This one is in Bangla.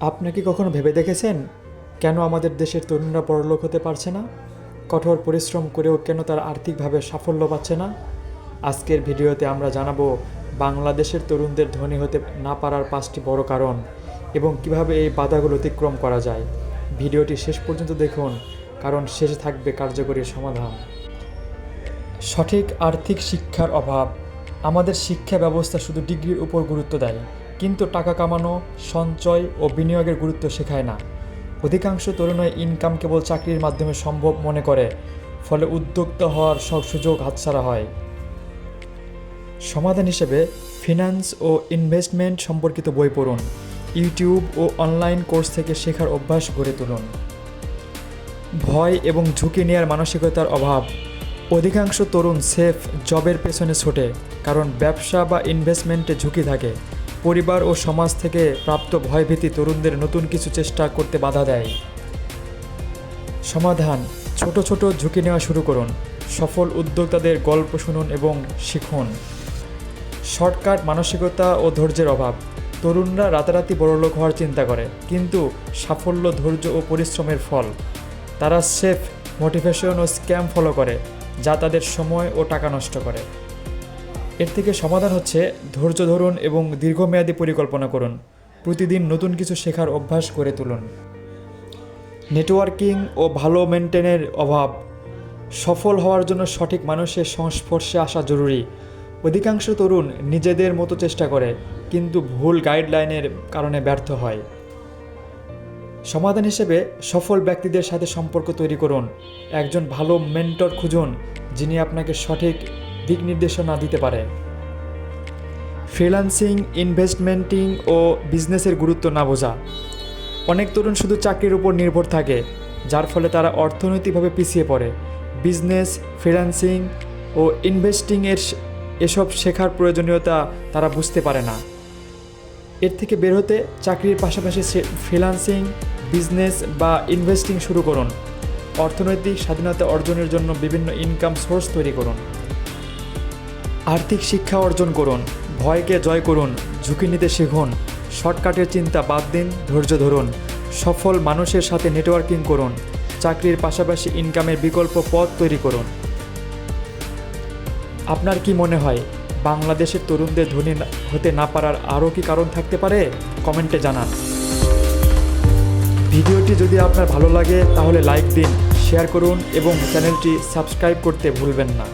আপনি কি কখনো ভেবে দেখেছেন কেন আমাদের দেশের তরুণরা বড়লোক হতে পারছে না? কঠোর পরিশ্রম করেও কেন তার আর্থিকভাবে সাফল্য পাচ্ছে না? আজকের ভিডিওতে আমরা জানাব বাংলাদেশের তরুণদের ধনী হতে না পারার পাঁচটি বড় কারণ এবং কীভাবে এই বাধাগুলো অতিক্রম করা যায়। ভিডিওটি শেষ পর্যন্ত দেখুন, কারণ শেষে থাকবে কার্যকরী সমাধান। সঠিক আর্থিক শিক্ষার অভাব। আমাদের শিক্ষা ব্যবস্থা শুধু ডিগ্রির উপর গুরুত্ব দেয় কিন্তু টাকা কামানো, সঞ্চয় ও বিনিয়োগের গুরুত্ব শেখায় না। অধিকাংশ তরুণই ইনকাম কেবল চাকরির মাধ্যমে সম্ভব মনে করে, ফলে উদ্যোক্তা হওয়ার সব সুযোগ হাতছাড়া হয়। সমাধান হিসেবে ফিনান্স ও ইনভেস্টমেন্ট সম্পর্কিত বই পড়ুন ইউটিউব ও অনলাইন কোর্স থেকে শেখার অভ্যাস গড়ে তুলুন। ভয় এবং ঝুঁকি নেওয়ার মানসিকতার অভাব। অধিকাংশ তরুণ সেফ জবের পেছনে ছোটে, কারণ ব্যবসা বা ইনভেস্টমেন্টে ঝুঁকি থাকে। পরিবার ও সমাজ থেকে প্রাপ্ত ভয়ভীতি তরুণদের নতুন কিছু চেষ্টা করতে বাধা দেয়। সমাধান, ছোট ছোট ঝুঁকি নেওয়া শুরু করুন। সফল উদ্যোক্তাদের গল্প শুনুন এবং শিখুন। শর্টকাট মানসিকতা ও ধৈর্যের অভাব। তরুণরা রাতারাতি বড়লোক হওয়ার চিন্তা করে, কিন্তু সাফল্য, ধৈর্য ও পরিশ্রমের ফল। তারা সেফ, মোটিভেশন ও স্ক্যাম ফলো করে, যা তাদের সময় ও টাকা নষ্ট করে। এর থেকে সমাধান হচ্ছে ধৈর্য ধরুন এবং দীর্ঘমেয়াদী পরিকল্পনা করুন। প্রতিদিন নতুন কিছু শেখার অভ্যাস করে তুলুন। নেটওয়ার্কিং ও ভালো মেনটেনের অভাব। সফল হওয়ার জন্য সঠিক মানুষের সংস্পর্শে আসা জরুরি। অধিকাংশ তরুণ নিজেদের মতো চেষ্টা করে, কিন্তু ভুল গাইডলাইনের কারণে ব্যর্থ হয়। সমাধান হিসেবে সফল ব্যক্তিদের সাথে সম্পর্ক তৈরি করুন। একজন ভালো মেন্টর খুঁজুন, যিনি আপনাকে সঠিক দিক নির্দেশনা দিতে পারে। ফ্রিল্যান্সিং, ইনভেস্টমেন্টিং ও বিজনেসের গুরুত্ব না বোঝা। অনেক তরুণ শুধু চাকরির উপর নির্ভর থাকে, যার ফলে তারা অর্থনৈতিকভাবে পিছিয়ে পড়ে। বিজনেস, ফ্রিল্যান্সিং ও ইনভেস্টিংয়ের এসব শেখার প্রয়োজনীয়তা তারা বুঝতে পারে না। এর থেকে বের হতে চাকরির পাশাপাশি ফ্রিল্যান্সিং, বিজনেস বা ইনভেস্টিং শুরু করুন। অর্থনৈতিক স্বাধীনতা অর্জনের জন্য বিভিন্ন ইনকাম সোর্স তৈরি করুন। আর্থিক শিক্ষা অর্জন করুন, ভয়কে জয় করুন, ঝুঁকি নিতে শিখুন, শর্টকাটের চিন্তা বাদ দিন, ধৈর্য ধরুন, সফল মানুষের সাথে নেটওয়ার্কিং করুন, চাকরির পাশাপাশি ইনকামের বিকল্প পথ তৈরি করুন। আপনার কি মনে হয়, বাংলাদেশের তরুণদের ধনী হতে না পারার আরও কি কারণ থাকতে পারে? কমেন্টে জানান। ভিডিওটি যদি আপনার ভালো লাগে, তাহলে লাইক দিন শেয়ার করুন এবং চ্যানেলটি সাবস্ক্রাইব করতে ভুলবেন না।